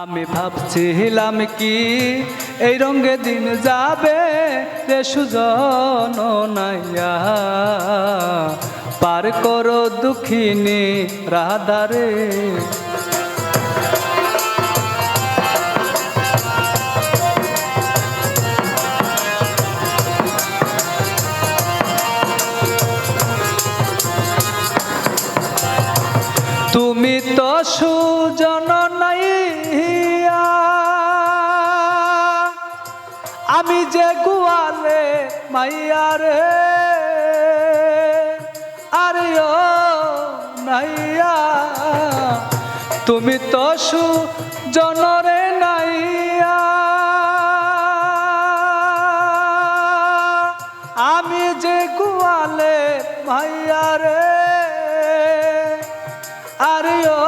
আমি ভাবছিলাম কি, এই রঙে দিন যাবে রে সুজন নাইয়া। পার করো দুঃখিনী রাধারে। তুমি তো সুজন আমি যে গুয়ালে মাইয়া রে, আরে ও নাইয়া। তুমি তো সুজনরে নাইয়া। আমি যে গুয়ালে মাইয়া রে আরিও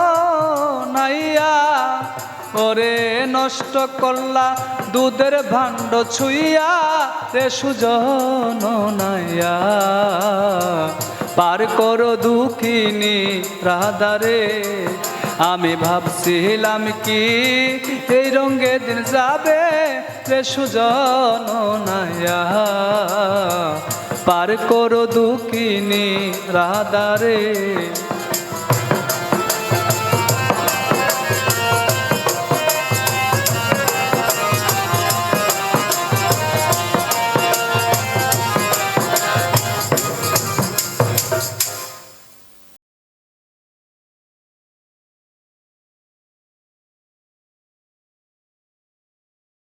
নাইয়া। ওরে নষ্ট করলা, দুধের ভাণ্ড ছুইয়া, রে সুজন নাইয়া। পার করো দুঃখিনী রাধারে, আমি ভাবছিলাম কি, এই রঙে দিন যাবে রে সুজন নাইয়া। পার করো দুঃখিনী রাধারে